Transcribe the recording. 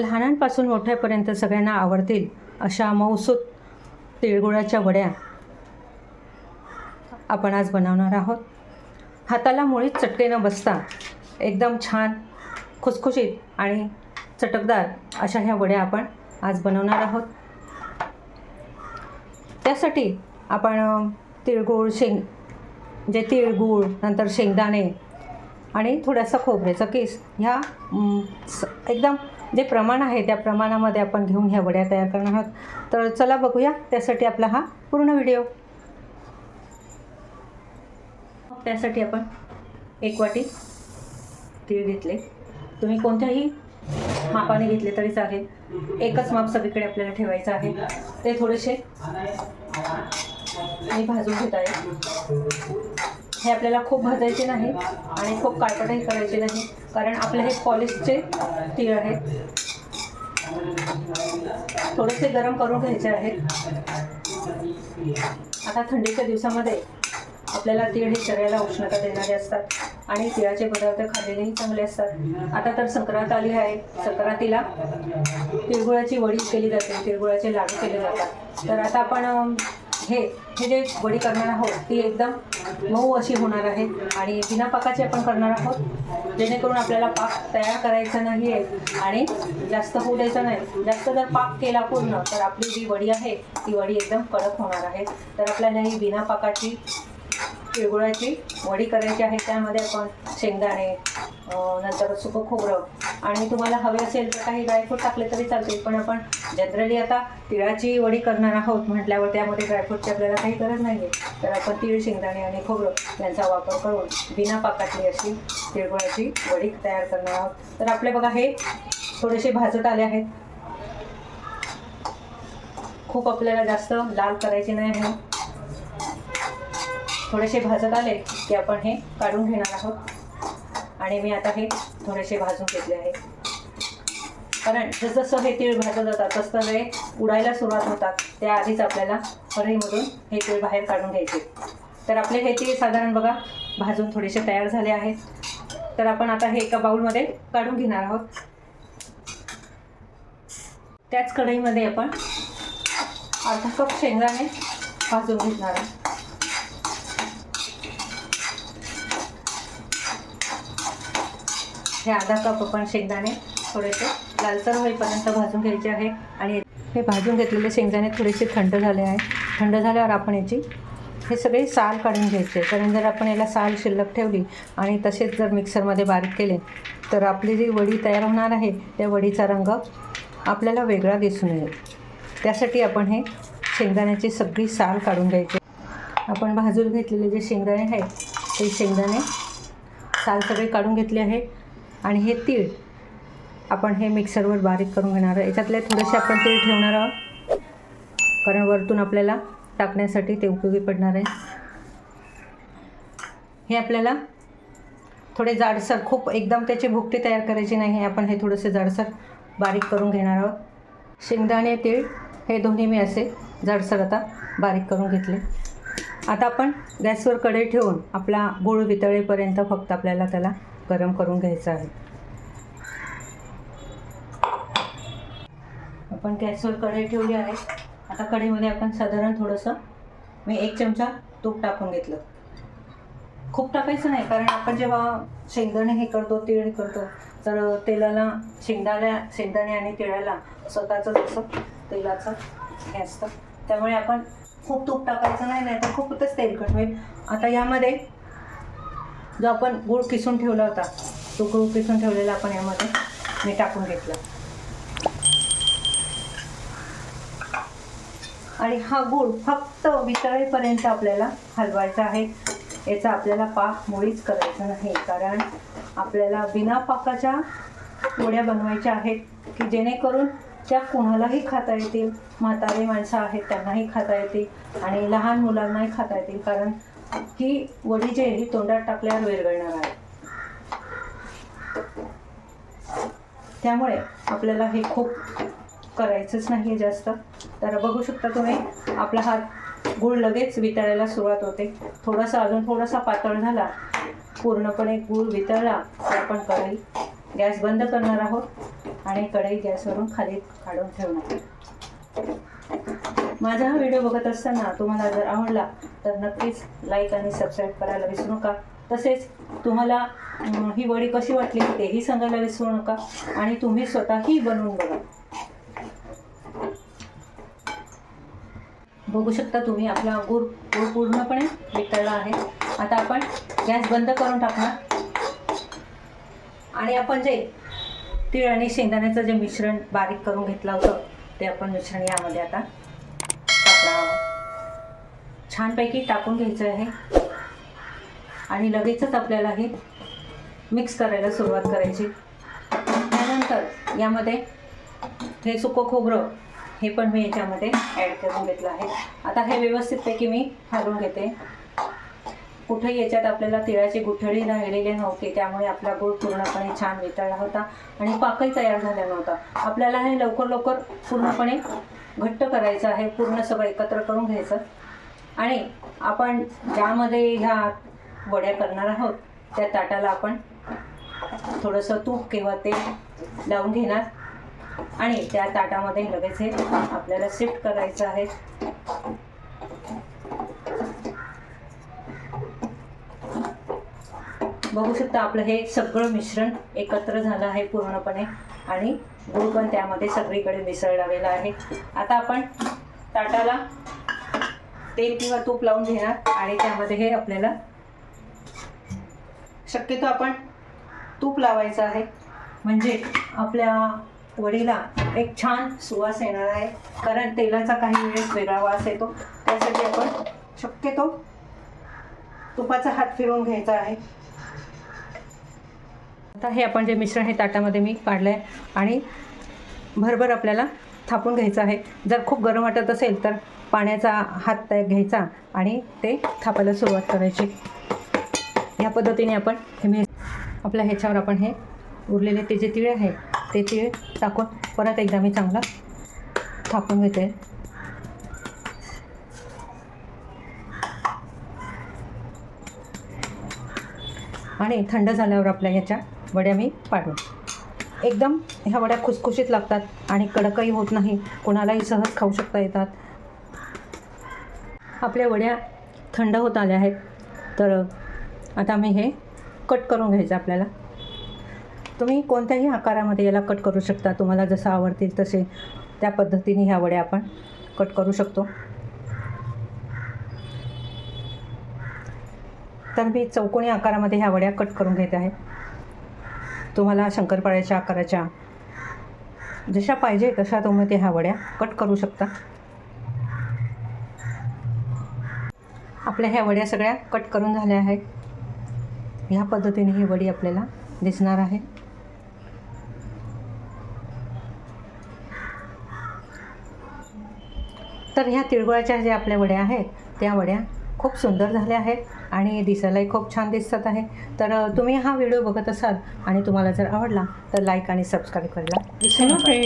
लहानांपासून मोठ्यापर्यंत सगळ्यांना आवडतील अशा मऊसूत तिळगुळाच्या वड्या आपण आज बनवणार आहोत. हाताला मुळीच चटके न बसता एकदम छान खुसखुशीत आणि चटकदार अशा ह्या वड्या आपण आज बनवणार आहोत. त्यासाठी आपण तिळगुळ शेंग जे तिळगुळ नंतर शेंगदाणे आणि थोडासा खोबऱ्याचा केस ह्या स- एकदम जे प्रमाण आहे त्या प्रमाणामध्ये आपण घेऊन ह्या वड्या तयार करणार आहोत. तर चला बघूया त्यासाठी आपला हा पूर्ण व्हिडिओ. त्यासाठी आपण एक वाटी तीळ घेतले. तुम्ही कोणत्याही मापाने घेतले तरी चालेल. एकच माप सगळीकडे आपल्याला ठेवायचं आहे. ते थोडेसे मी भाजून घेत आहे. हे आपल्याला खूप भाजायचे नाही आणि खूप काळपटही करायचे नाही. कारण आपले हे पॉलिशचे तीळ आहेत. थोडेसे गरम करून घ्यायचे आहेत. आता थंडीच्या दिवसामध्ये आपल्याला तीळ हे शरीराला उष्णता देणारे असतात आणि तिळाचे पदार्थ खाल्लेलेही चांगले असतात. आता तर संक्रांत आली आहे. संक्रांतीला तिळगुळाची वडी केली जाते. तिळगुळाचे लाडू केले जातात. तर आता आपण हे हे जे वडी करणार आहोत ती एकदम मऊ अशी होणार आहे. आणि बिना पाकाची आपण करणार आहोत जेणेकरून आपल्याला पाक तयार करायचा नाही आहे आणि जास्त होऊ द्यायचा नाही. जास्त जर पाक केला पूर्ण तर आपली जी वडी आहे ती वडी एकदम कडक होणार आहे. तर आपल्याला ही बिना पाकाची तिळगुळाची वडी करायची आहे त्यामध्ये आपण शेंगदाणे नंतर सुकं खोबरं आणि तुम्हाला हवे असेल तर काही ड्रायफ्रूट टाकले तरी चालतील. पण आपण जनरली आता तिळाची वडी करणार आहोत म्हटल्यावर त्यामध्ये ड्रायफ्रूटची आपल्याला काही गरज नाही आहे तर आपण तीळ शेंगदाणे आणि खोबरं यांचा वापर करून बिना पाकातली अशी तिळगुळाची वडी तयार करणार आहोत. तर आपले बघा हे थोडेसे भाजत आले आहेत. खूप आपल्याला जास्त लाल करायचे नाही आहे थोडेसे भाजत आले की आपण हे काढून घेणार आहोत. आणि मी आता हे थोडेसे भाजून घेतले आहे. कारण जसजसं हे तीळ भाजत जातात तसं ते उडायला सुरुवात होतात. त्याआधीच आपल्याला कढईमधून हे तीळ बाहेर काढून घ्यायचे. तर आपले हे तीळ साधारण बघा भाजून थोडेसे तयार झाले आहेत. तर आपण आता हे एका बाऊलमध्ये काढून घेणार आहोत. त्याच कढईमध्ये आपण अर्धा कप शेंगदाणे भाजून घेणार आहोत. हे अर्धा कप आपण शेंगदाणे थोडेसे लालसर होईपर्यंत भाजून घ्यायचे आहे. आणि हे भाजून घेतलेले शेंगदाणे थोडेसे थंड झाले आहे. थंड झाल्यावर आपण याची हे सगळे साल काढून घ्यायचे. कारण जर आपण याला साल शिल्लक ठेवली आणि तसेच जर मिक्सरमध्ये बारीक केले तर आपली जी वडी तयार होणार आहे त्या वडीचा रंग आपल्याला वेगळा दिसून येईल. त्यासाठी आपण हे शेंगदाण्याची सगळी साल काढून घ्यायची. आपण भाजून घेतलेले जे शेंगदाणे आहेत ते शेंगदाणे साल सगळे काढून घेतले आहे. आणि हे तीळ आपण हे मिक्सरवर बारीक करून घेणार आहोत याच्यातले थोडेसे आपण तीळ ठेवणार आहोत. कारण वरतून आपल्याला टाकण्यासाठी ते उपयोगी पडणार आहे. हे आपल्याला थोडे जाडसर खूप एकदम त्याची भुकटी तयार करायची नाही. आहे आपण हे थोडेसे जाडसर बारीक करून घेणार आहोत. शेंगदाणे तीळ हे दोन्ही मी असे जाडसर आता बारीक करून घेतले. आता आपण गॅसवर कढई ठेवून आपला गूळ वितळेपर्यंत फक्त आपल्याला त्याला गरम करून घ्यायचं आहे. आपण गॅसवर कढई ठेवली आहे. आता कढईमध्ये आपण साधारण थोडंसं मी एक चमचा तूप टाकून घेतलं. खूप टाकायचं नाही कारण आपण जेव्हा शेंगदाणे हे करतो तीळ करतो तर तेलाला शेंगदाण्या शेंगदाणे आणि तिळाला स्वतःचं जसं तेलाचं हे असतं त्यामुळे आपण खूप तूप टाकायचं नाही नाही तर खूपच तेलकट होईल. आता यामध्ये जो आपण गूळ किसून ठेवला होता तो गूळ किसून ठेवलेला आपण यामध्ये मी टाकून घेतला. आणि हा गूळ फक्त वितळेपर्यंत आपल्याला हलवायचा आहे. याचा आपल्याला पाक मुळीच करायचा नाही कारण आपल्याला बिना पाकाच्या पोळ्या बनवायच्या आहेत की जेणेकरून त्या कोणालाही खाता येतील. म्हातारे माणसं आहेत त्यांनाही खाता येतील आणि लहान मुलांनाही खाता येतील कारण ही वडी जी आहे ही तोंडात टाकल्यावर विरघळणार आहे. त्यामुळे आपल्याला हे खूप करायचंच नाही आहे जास्त. तर बघू शकता तुम्ही आपला हात गूळ लगेच वितळायला सुरुवात होते. थोडासा अजून थोडासा पातळ झाला पूर्णपणे गूळ वितळला तर आपण कढई गॅस बंद करणार आहोत आणि कढई गॅसवरून खाली काढून ठेवणार. माझा हा व्हिडिओ बघत असताना तुम्हाला जर आवडला तर नक्कीच लाईक आणि सबस्क्राईब करायला विसरू नका. तसेच तुम्हाला ही वडी कशी वाटली तेही सांगायला विसरू नका आणि तुम्ही स्वतःही बनवून बघा. बघू शकता तुम्ही आपला गुळ गुळ पूर्णपणे वितळला आहे. आता आपण गॅस बंद करून टाकणार. आणि आपण जे तीळ आणि शेंगदाण्याचं जे मिश्रण बारीक करून घेतलं होतं ते आपण मिश्रण यामध्ये आता छानपैकी टाकून घ्यायचं आहे. आणि लगेचच आपल्याला हे मिक्स करायला सुरुवात करायची. त्यानंतर यामध्ये हे सुकं खोबरं हे पण मी याच्यामध्ये ॲड करून घेतलं आहे. आता हे व्यवस्थितपैकी मी हलवून घेते. कुठेही याच्यात आपल्याला तिळाची गुठळी राहिलेली नव्हती त्यामुळे आपला गूळ पूर्णपणे छान वितळला होता आणि पाकही तयार झाला नव्हता आपल्याला हे लवकर लवकर पूर्णपणे घट्ट करायचं आहे पूर्ण सगळं एकत्र करून घ्यायचं. आणि आपण ज्यामध्ये ह्या वड्या करणार आहोत त्या ताटाला आपण थोडंसं तूप किंवा तेल लावून घेणार. आणि त्या ताटामध्ये लगेच हे आपल्याला शिफ्ट करायचं आहे. बघू शकता आपलं हे सगळं मिश्रण एकत्र झालं आहे पूर्णपणे आणि गुळ पण त्यामध्ये सगळीकडे मिसळलेला आहे. आता आपण ताटाला तेल किंवा तूप लावून घेणार आणि त्यामध्ये हे आपल्याला शक्यतो आपण तूप लावायचं आहे. म्हणजे आपल्या वडीला एक छान सुवास येणार आहे. कारण तेलाचा काही वेळेस वेगळा वास येतो. त्यासाठी आपण शक्यतो तुपाचा हात फिरवून घ्यायचा आहे. आता हे आपण जे मिश्रण हे ताटामध्ये मी काढलं आहे आणि भरभर आपल्याला थापून घ्यायचं आहे. जर खूप गरम वाटत असेल तर पाण्याचा हात त्या घ्यायचा आणि ते थापायला सुरुवात करायची. ह्या पद्धतीने आपण हे मी आपल्या ह्याच्यावर आपण हे उरलेले ते जे तिळ आहे ते तिळ टाकून परत एकदा मी चांगला थापून घेते. आणि थंड झाल्यावर आपल्या ह्याच्या वड्या मी पाडू एकदम ह्या वड्या खुसखुशीत लागतात आणि कडकही होत नाही कोणालाही सहज खाऊ शकता येतात. आपल्या वड्या थंड होत आल्या आहेत. तर आता मी हे कट करून घ्यायचं आपल्याला. तुम्ही कोणत्याही आकारामध्ये याला कट करू शकता. तुम्हाला जसं आवडतील तसे त्या पद्धतीने ह्या वड्या आपण कट करू शकतो. तर मी चौकोनी आकारामध्ये ह्या वड्या कट करून घेत आहे. तुम्हाला शंकरपाळ्याच्या आकाराच्या जशा पाहिजे तशा तुम्ही त्या ह्या वड्या कट करू शकता. आपल्या ह्या वड्या सगळ्या कट करून झाल्या आहेत. ह्या पद्धतीने ही वडी आपल्याला दिसणार आहे. तर ह्या तिळगुळाच्या ज्या आपल्या वड्या आहेत त्या वड्या खूप सुंदर झाल्या आहेत आणि दिसायलाही खूप छान दिसत आहे तर तुम्ही हा व्हिडिओ बघत असाल आणि तुम्हाला जर आवडला तर लाईक आणि सबस्क्राईब करायला विसरू नका. फ्रेंड